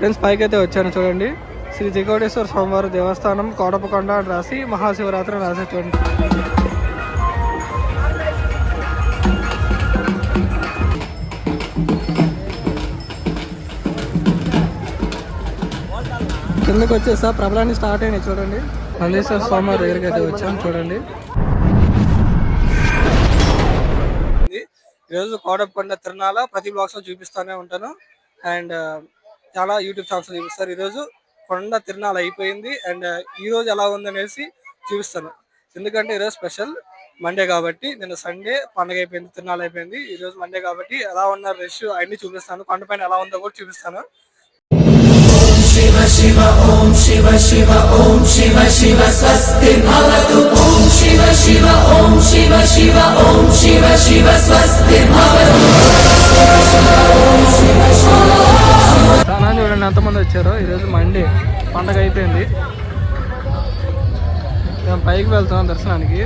Friends పైకి అయితే వచ్చాను చూడండి. శ్రీ త్రికోటేశ్వర స్వామివారి దేవస్థానం కోడపకొండ అని రాసి మహాశివరాత్రి అని రాసి చూడండి. కిందకి వచ్చేసా ప్రభలాన్ని స్టార్ట్ అయినాయి చూడండి. నందీశ్వర స్వామివారి దగ్గరికి అయితే వచ్చాను చూడండి. ఈరోజు కోడపకొండ తిరణాల ప్రతి బ్లాగ్స్లో ఉంటాను. అండ్ చాలా యూట్యూబ్ ఛానల్స్ చూపిస్తారు ఈరోజు కొండ తిరునాల అయిపోయింది. అండ్ ఈరోజు ఎలా ఉందనేసి చూపిస్తాను. ఎందుకంటే ఈరోజు స్పెషల్ మండే కాబట్టి నిన్న సండే పండగ అయిపోయింది తిరునాల అయిపోయింది. ఈరోజు మండే కాబట్టి ఎలా ఉన్న రష్ అన్ని చూపిస్తాను. కొండపైన ఎలా ఉందో కూడా చూపిస్తాను. స్నానం చూడండి ఎంతమంది వచ్చారో? ఈరోజు మండే పండగ అయిపోయింది. మేము పైకి వెళ్తున్నాం దర్శనానికి.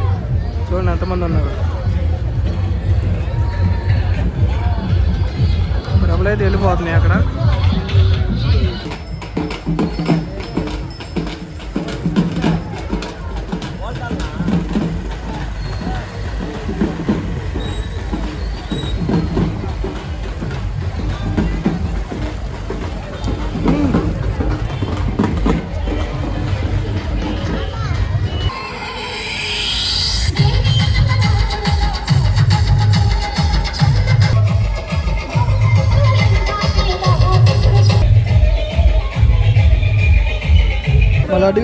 చూడండి ఎంతమంది ఉన్నారు. డబ్బులు అయితే వెళ్ళిపోతున్నాయి అక్కడ?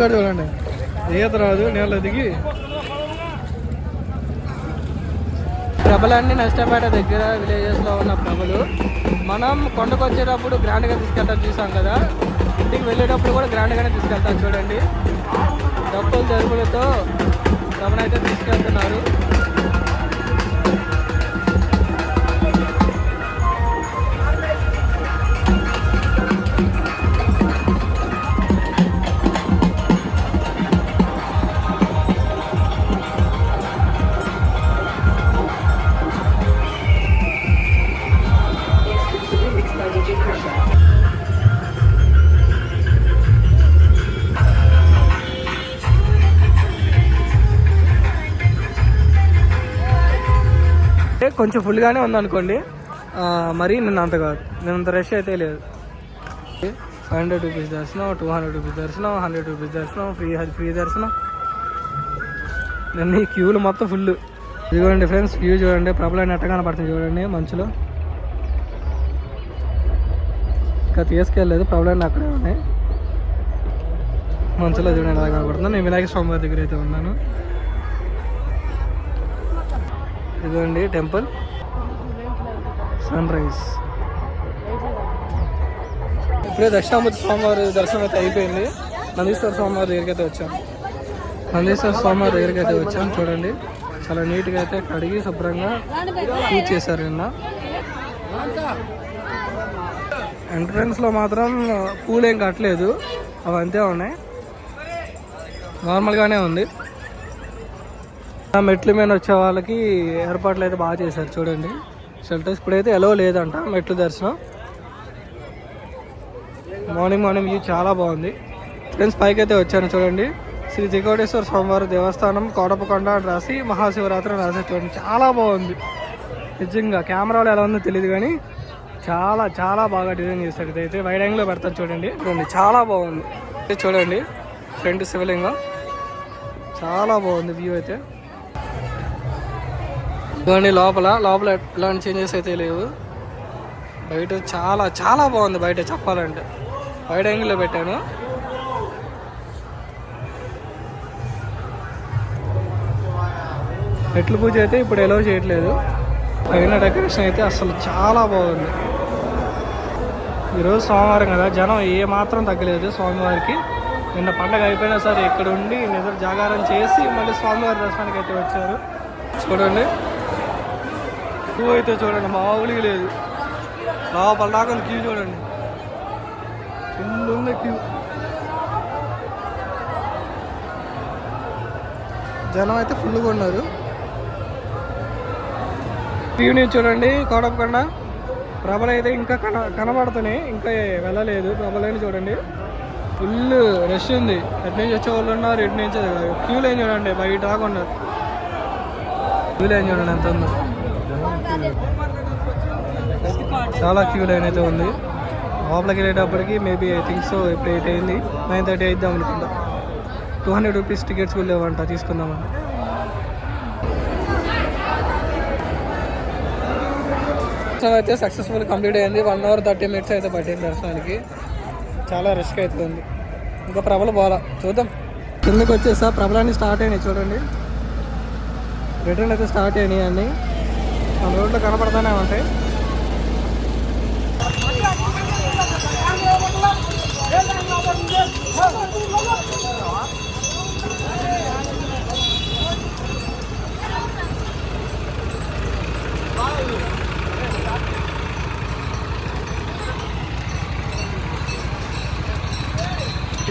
వాళ్ళు చూడండి. ఈత రాదు నీళ్ళ దిగి. ప్రభలన్నీ నష్టపేట దగ్గర విలేజెస్లో ఉన్న ప్రభలు మనం కొండకు వచ్చేటప్పుడు గ్రాండ్గా తీసుకెళ్తాం చూసాం కదా. ఇంటికి వెళ్ళేటప్పుడు కూడా గ్రాండ్గానే తీసుకెళ్తాం చూడండి. డబ్బులు జరుపులతో ప్రభనైతే తీసుకెళ్తున్నారు. కొంచెం ఫుల్గానే ఉందనుకోండి. మరి నిన్న అంత కాదు. నిన్న అంత రష్ అయితే లేదు. ఫైవ్ హండ్రెడ్ రూపీస్ దర్శనం టూ హండ్రెడ్ రూపీస్ దర్శనం హండ్రెడ్ రూపీస్ దర్శనం ఫ్రీ ఫ్రీ దర్శనం. నిన్న ఈ క్యూలు మొత్తం ఫుల్ చూడండి ఫ్రెండ్స్ క్యూ చూడండి. ప్రబలం ఎట్ట కనపడుతుంది చూడండి మంచులో. ఇంకా తీసుకెళ్ళలేదు ప్రబలం అక్కడే ఉన్నాయి. మంచులో చూడండి ఎలా కనపడుతుంది. నేను వినాయక స్వామి వారి దగ్గర అయితే ఉన్నాను. ఇదిగోండి టెంపుల్. సన్ రైజ్ ఇప్పుడే దక్షిణామూర్తి స్వామివారి దర్శనం అయితే అయిపోయింది. నందీశ్వర స్వామివారి దగ్గరికి అయితే వచ్చాం. నందీశ్వర స్వామివారి దగ్గరికి అయితే వచ్చాం చూడండి. చాలా నీట్గా అయితే కడిగి శుభ్రంగా పూజ చేశారు నిన్న. ఎంట్రన్స్లో మాత్రం పూలు ఏం కట్టలేదు. అవి అంతే ఉన్నాయి. నార్మల్గానే ఉంది. మెట్ల మీద వచ్చే వాళ్ళకి ఏర్పాట్లు అయితే బాగా చేశారు చూడండి. షెల్టర్స్ ఇప్పుడైతే ఎలా లేదంట మెట్లు దర్శనం. మార్నింగ్ మార్నింగ్ వ్యూ చాలా బాగుంది. ఫ్రెండ్స్ పైకి అయితే వచ్చాను చూడండి. శ్రీ త్రికోటేశ్వర స్వామివారి దేవస్థానం కోడపకొండ అని రాసి మహాశివరాత్రి అని రాసి చూడండి. చాలా బాగుంది. నిజంగా కెమెరాలో ఎలా ఉందో తెలియదు కానీ చాలా చాలా బాగా డిజైన్ చేశారు. ఇదైతే వైడ్ యాంగిల్లో పెడతాను చూడండి. చూడండి చాలా బాగుంది. చూడండి ఫ్రంట్ శివలింగం. చాలా బాగుంది వ్యూ అయితే. ఇదిగోండి లోపల లోపల ఎట్లాంటి చేంజెస్ అయితే లేవు. బయట చాలా చాలా బాగుంది బయట చెప్పాలంటే. బయట యాంగిల్లో పెట్టాను. ఎట్ల పూజ అయితే ఇప్పుడు ఎలవ్ చేయట్లేదు. పైన డెకరేషన్ అయితే అసలు చాలా బాగుంది. ఈరోజు సోమవారం కదా జనం ఏ మాత్రం తగ్గలేదు స్వామివారికి. నిన్న పండగ అయిపోయినా సరే ఇక్కడ ఉండి నిద్ర జాగారం చేసి మళ్ళీ స్వామివారి దర్శనానికి అయితే వచ్చారు. చూడండి. క్యూ అయితే చూడండి మామూలుగా లేదు. లోపల దాకా క్యూ చూడండి. ఫుల్ ఉంది క్యూ. జనం అయితే ఫుల్గా ఉన్నారు. క్యూని చూడండి కోడపకొండ ప్రభలు అయితే ఇంకా కన కనబడుతున్నాయి ఇంకా వెళ్ళలేదు. ప్రభలైన చూడండి. ఫుల్ రష్ ఉంది. ఎటు నుంచి వచ్చే వాళ్ళు ఉన్నారు ఎటు నుంచి. క్యూ లైన్ చూడండి బయట దాకా ఉన్నారు. క్యూ లైన్ చూడండి ఎంత ఉందో. చాలా క్యూ లైన్ అయితే ఉంది. లోపలికి వెళ్ళేటప్పటికి మేబీ ఐ థింక్ సో ఇప్పుడు ఎయిట్ అయింది. నైన్ థర్టీ అయిద్దాం అనుకుంటా. టూ హండ్రెడ్ రూపీస్ టికెట్స్ కూడా లేవంట తీసుకుందామని. దర్శనం అయితే సక్సెస్ఫుల్ కంప్లీట్ అయింది. వన్ అవర్ థర్టీ మినిట్స్ అయితే పట్టింది దర్శనానికి. చాలా రిస్క్ అవుతుంది ఇంకా ప్రభలు పోవాలా? చూద్దాం. కిందకి వచ్చేసా ప్రభలాన్ని స్టార్ట్ అయినాయి చూడండి. రిటర్న్ అయితే స్టార్ట్ అయినాయి అన్నీ. రోడ్లో కనపడతానే ఉంటాయి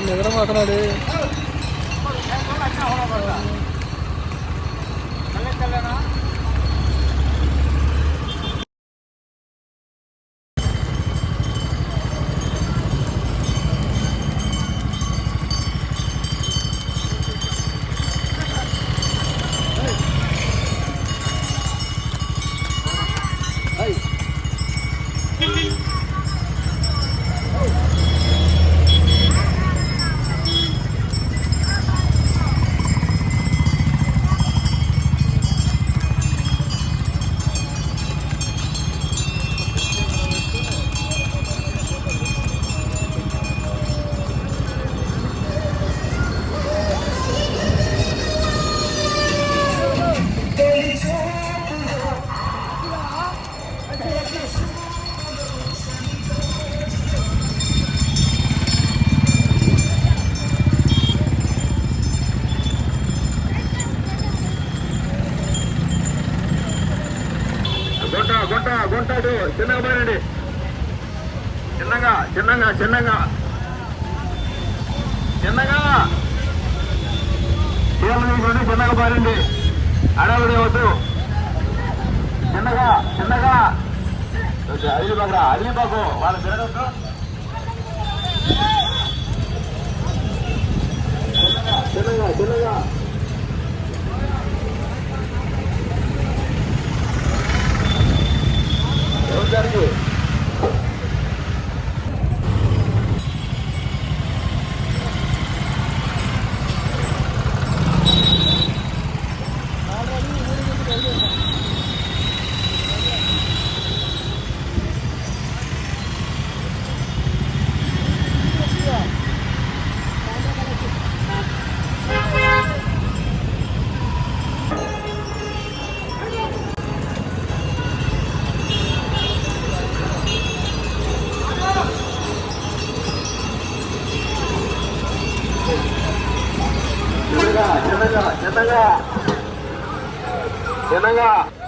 నిద్రపోతున్నాడు గుంట గుంటాడు చిన్నగా పోయండి చిన్నగా చిన్నగా చిన్నగా. చిన్నగా. చీరలు తీసుకొని చిన్నగా పారండి అడవుడి వద్దు. చిన్నగా చిన్నగా. అది బాగా అది బాగు వాళ్ళ తిరగద్దు చిన్నగా చిన్నగా. చిన్నగా చిన్నగా చిన్నగా చిన్నగా